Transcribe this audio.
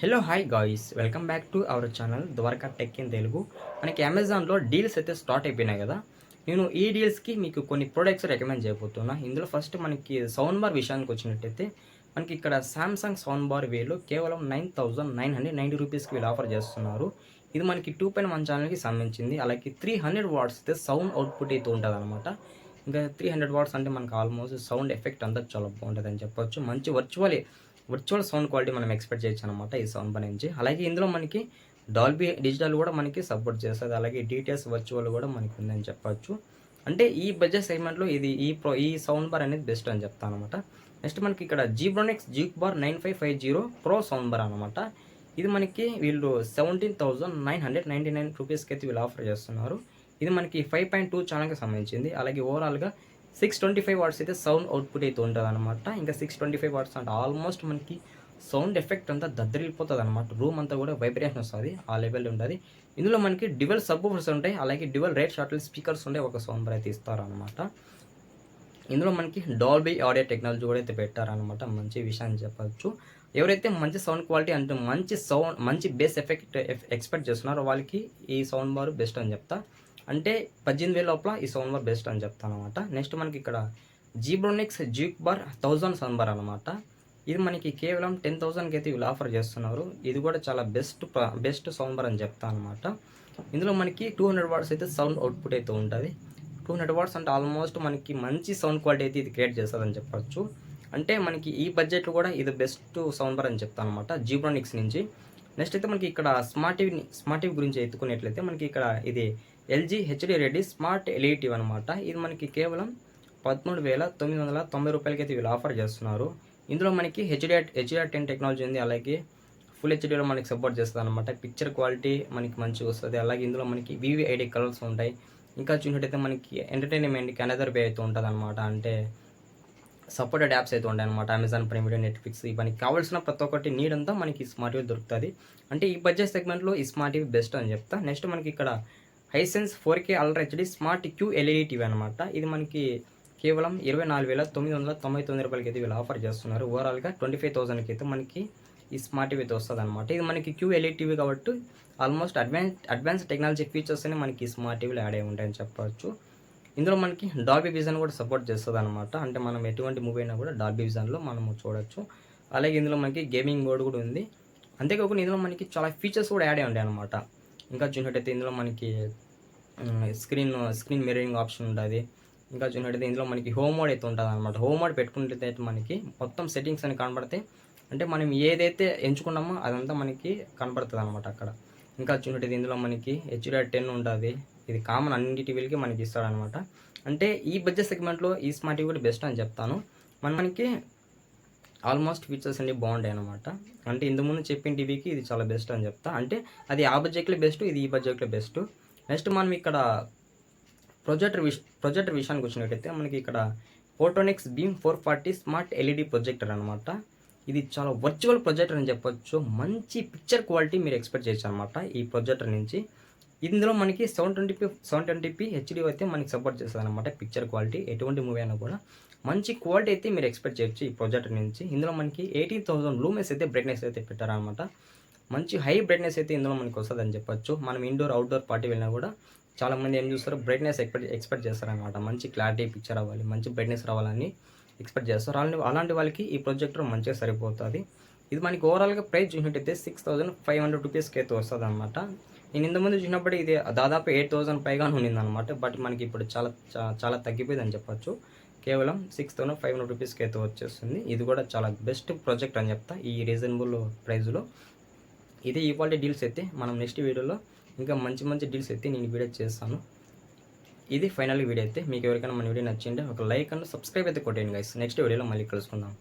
Hello hi guys welcome back to our channel Dwaraka tech in Telugu మనకి అమెజాన్లో deals అయితే start అయిపోయినాయి కదా. నేను ఈ డీల్స్కి మీకు కొన్ని ప్రొడక్ట్స్ రికమెండ్ చేయబోతున్నా. ఇందులో ఫస్ట్ మనకి సౌండ్ బార్ విషయానికి వచ్చినట్టయితే మనకి ఇక్కడ సామ్సంగ్ సౌండ్ బార్ వేలు కేవలం nine thousand nine hundred ninety రూపీస్కి వీళ్ళు ఆఫర్ చేస్తున్నారు. ఇది మనకి టూ పాయింట్ వన్ ఛానల్కి సంబంధించింది. అలాగే త్రీ హండ్రెడ్ వాట్స్ అయితే సౌండ్ అవుట్పుట్ అయితే ఉంటుంది అనమాట ఇంకా త్రీ హండ్రెడ్ వాట్స్ అంటే మనకు ఆల్మోస్ట్ సౌండ్ ఎఫెక్ట్ అంతా చాలా బాగుంటుంది అని చెప్పొచ్చు. మంచి వర్చువల్ వర్చువల్ సౌండ్ క్వాలిటీ మనం ఎక్స్పెక్ట్ చేయొచ్చు అనమాట ఈ సౌండ్ పని నుంచి. అలాగే ఇందులో మనకి డాల్బీ డిజిటల్ కూడా మనకి సపోర్ట్ చేస్తుంది. అలాగే డీటెయిల్స్ వర్చువల్ కూడా మనకి ఉందని చెప్పవచ్చు అంటే ఈ బడ్జెట్ సెగ్మెంట్లో ఇది ఈ ప్రో ఈ సౌండ్ బార్ అనేది బెస్ట్ అని చెప్తాను అనమాట నెక్స్ట్ మనకి ఇక్కడ Zebronics juke bar nine five five zero pro sound bar అనమాట. ఇది మనకి వీళ్ళు seventeen thousand nine hundred ninety nine రూపీస్కి అయితే వీళ్ళు ఆఫర్ చేస్తున్నారు. ఇది మనకి ఫైవ్ పాయింట్ టూ ఛానల్కి సంబంధించింది. అలాగే ఓవరాల్గా సిక్స్ ట్వంటీ ఫైవ్ వాట్స్ అయితే సౌండ్ అవుట్పుట్ అయితే ఉంటుంది అనమాట ఇంకా సిక్స్ ట్వంటీ ఫైవ్ వాట్స్ అంటే ఆల్మోస్ట్ మనకి సౌండ్ ఎఫెక్ట్ అంతా దద్దరిల్లిపోతుంది అనమాట రూమ్ అంతా కూడా వైబ్రేషన్ వస్తుంది ఆ లెవెల్ ఉంటుంది. ఇందులో మనకి డివెల్ సబ్బూఫర్స్ ఉంటాయి అలాగే డివెల్ రేట్ షార్టల్ స్పీకర్స్ ఉండే ఒక సౌండ్ బార్ అయితే ఇస్తారనమాట ఇందులో మనకి డాల్బీ ఆడియో టెక్నాలజీ కూడా అయితే పెట్టారనమాట మంచి విషయాన్ని చెప్పచ్చు. ఎవరైతే మంచి సౌండ్ క్వాలిటీ అంటే మంచి సౌండ్ మంచి బేస్ ఎఫెక్ట్ ఎక్స్పెక్ట్ చేస్తున్నారో వాళ్ళకి ఈ సౌండ్ బార్ బెస్ట్ అని చెప్తా. అంటే పద్దెనిమిది వేల లోపల ఈ సౌండ్ బార్ బెస్ట్ అని చెప్తాను అనమాట నెక్స్ట్ మనకి ఇక్కడ Zebronics juke bar thousand sound bar అనమాట ఇది మనకి కేవలం టెన్ థౌసండ్కి అయితే వీళ్ళు ఆఫర్ చేస్తున్నారు. ఇది కూడా చాలా బెస్ట్ బెస్ట్ సౌండ్ బార్ అని చెప్తాను అనమాట ఇందులో మనకి టూ హండ్రెడ్ వాట్స్ అయితే సౌండ్ అవుట్పుట్ అయితే ఉంటుంది. టూ హండ్రెడ్ వాట్స్ అంటే ఆల్మోస్ట్ మనకి మంచి సౌండ్ క్వాలిటీ అయితే ఇది క్రియేట్ చేస్తుందని చెప్పొచ్చు. అంటే మనకి ఈ బడ్జెట్లో కూడా ఇది బెస్ట్ సౌండ్ బార్ అని చెప్తాను అనమాట జీబ్రోనిక్స్ నుంచి. నెక్స్ట్ అయితే మనకి ఇక్కడ స్మార్ట్ టీవీ స్మార్ట్ టీవీ గురించి ఎత్తుకున్నట్లయితే మనకి ఇక్కడ ఇది LG HD ready smart LED TV అనమాట ఇది మనకి కేవలం పదమూడు వేల తొమ్మిది వందల తొంభై రూపాయలకి అయితే వీళ్ళు ఆఫర్ చేస్తున్నారు. ఇందులో మనకి హెచ్డిఆర్ హెచ్డిఆర్ టెన్ టెక్నాలజీ ఉంది. అలాగే ఫుల్ హెచ్డీలో మనకి సపోర్ట్ చేస్తుంది అనమాట పిక్చర్ క్వాలిటీ మనకి మంచిగా వస్తుంది. అలాగే ఇందులో మనకి వివిఐడి కలర్స్ ఉంటాయి. ఇంకా చూసినట్టయితే మనకి ఎంటర్టైన్మెంట్కి అనదర్ వే అయితే ఉంటుంది అనమాట అంటే సపోర్టెడ్ యాప్స్ అయితే ఉంటాయి అనమాట అమెజాన్ ప్రైమ్ వీడియో నెట్ఫ్లిక్స్ మనకి కావాల్సిన ప్రతి ఒక్కటి నీడ్ అంతా మనకి స్మార్ట్ టీవీ దొరుకుతుంది. అంటే ఈ బడ్జెట్ సెగ్మెంట్లో ఈ స్మార్ట్ టీవీ బెస్ట్ అని చెప్తా. నెక్స్ట్ మనకి ఇక్కడ Hisense four K ultra HD smart Q LED TV అనమాట ఇది మనకి కేవలం ఇరవై నాలుగు వేల తొమ్మిది వందల తొంభై తొమ్మిది రూపాయలకి అయితే వీళ్ళు ఆఫర్ చేస్తున్నారు. ఓవరాల్గా ట్వంటీ ఫైవ్ థౌసండ్కి అయితే మనకి ఈ స్మార్ట్ టీవీ అయితే వస్తుంది అనమాట ఇది మనకి క్యూ ఎల్ఈడి టీవీ కాబట్టి almost advance advance technology features అనే మనకి స్మార్ట్ టీవీలో యాడ్ అయి ఉంటాయని చెప్పవచ్చు ఇందులో మనకి డాల్బీ విజన్ కూడా సపోర్ట్ చేస్తుంది అనమాట అంటే మనం ఎటువంటి మూవీ అయినా కూడా డాల్బీ విజన్లో మనము చూడొచ్చు. అలాగే ఇందులో మనకి గేమింగ్ బోర్డు కూడా ఉంది. అంతేకాకుండా ఇందులో మనకి చాలా ఫీచర్స్ కూడా యాడ్ అయి ఉంటాయి అనమాట ఇంకా చూసినట్టయితే ఇందులో మనకి స్క్రీన్ స్క్రీన్ మిరరింగ్ ఆప్షన్ ఉంటుంది. ఇంకా చూసినట్టయితే ఇందులో మనకి హోమ్ మోడ్ అయితే ఉంటుంది అనమాట హోమ్ మోడ్ పెట్టుకుంటే మనకి మొత్తం సెట్టింగ్స్ అని కనబడతాయి. అంటే మనం ఏదైతే ఎంచుకున్నామో అదంతా మనకి కనబడుతుంది అనమాట అక్కడ. ఇంకా చూసినట్టయితే ఇందులో మనకి హెచ్డిఆర్ టెన్ ఉంటుంది. ఇది కామన్ అన్ని టీవీలకి మనకి ఇస్తాడనమాట. అంటే ఈ బడ్జెట్ సెగ్మెంట్లో ఈ స్మార్ట్ టీవీ కూడా బెస్ట్ అని చెప్తాను. మన మనకి ఆల్మోస్ట్ ఫీచర్స్ అన్ని బాగుంటాయి అనమాట అంటే ఇంతకుముందు చెప్పిన టీవీకి ఇది చాలా బెస్ట్ అని చెప్తా. అంటే అది ఆ బడ్జెట్లో బెస్ట్ ఇది ఈ బడ్జెట్లో బెస్ట్. నెక్స్ట్ మనం ఇక్కడ ప్రొజెక్టర్ విష ప్రొజెక్టర్ విషయానికి వచ్చినట్టయితే మనకి ఇక్కడ Photonics beam four forty smart LED projector అనమాట ఇది చాలా వర్చువల్ ప్రొజెక్టర్ అని చెప్పొచ్చు. మంచి పిక్చర్ క్వాలిటీ మీరు ఎక్స్పెక్ట్ చేయొచ్చు అనమాట ఈ ప్రొజెక్టర్ నుంచి. ఇందులో మనకి seven twenty P seven twenty P HD అయితే మనకి సపోర్ట్ చేస్తుంది అనమాట పిక్చర్ క్వాలిటీ ఎటువంటి మూవీ అయినా కూడా. మంచి క్వాలిటీ అయితే మీరు ఎక్స్పెక్ట్ చేయొచ్చు ఈ ప్రాజెక్ట్ నుంచి. ఇందులో మనకి ఎయిటీన్ థౌసండ్ లూమెస్ అయితే బ్రైట్నెస్ అయితే పెట్టారనమాట మంచి హై బ్రైట్నెస్ అయితే ఇందులో మనకి వస్తుంది అని చెప్పొచ్చు. మనం ఇండోర్ అవుట్డోర్ పార్టీ వెళ్ళినా కూడా చాలా మంది ఏం చూస్తారు బ్రైట్నెస్ ఎక్స్పెక్ట్ ఎక్స్పెక్ట్ చేస్తారనమాట మంచి క్లారిటీ పిక్చర్ అవ్వాలి మంచి బ్రైట్నెస్ రావాలని ఎక్స్పెక్ట్ చేస్తారు. అలాంటి అలాంటి వాళ్ళకి ఈ ప్రొజెక్టర్ మంచిగా సరిపోతుంది. ఇది మనకి ఓవరాల్గా ప్రైస్ చూసినట్టయితే సిక్స్ థౌసండ్ ఫైవ్ హండ్రెడ్ రూపీస్కి అయితే వస్తుంది అనమాట నేను ఇంతకుముందు చూసినప్పుడు ఇది దాదాపు ఎయిట్ థౌసండ్ పైగా ఉండింది అనమాట బట్ మనకి ఇప్పుడు చాలా చాలా తగ్గిపోయింది అని చెప్పొచ్చు. కేవలం సిక్స్ థౌసండ్ ఫైవ్ హండ్రెడ్ రూపీస్కి అయితే వచ్చేస్తుంది. ఇది కూడా చాలా బెస్ట్ ప్రాజెక్ట్ అని చెప్తా ఈ రీజనబుల్ ప్రైస్లో ఇదే ఈక్వాలిటీ డీల్స్ అయితే మనం నెక్స్ట్ వీడియోలో ఇంకా మంచి మంచి డీల్స్ అయితే నేను వీడియో చేస్తాను. ఇది ఫైనల్ వీడియో అయితే. మీకు ఎవరికైనా మన వీడియో నచ్చింటే ఒక లైక్ అండ్ సబ్స్క్రైబ్ అయితే కొట్టేయండి గైస్ నెక్స్ట్ వీడియోలో మళ్ళీ కలుసుకుందాం.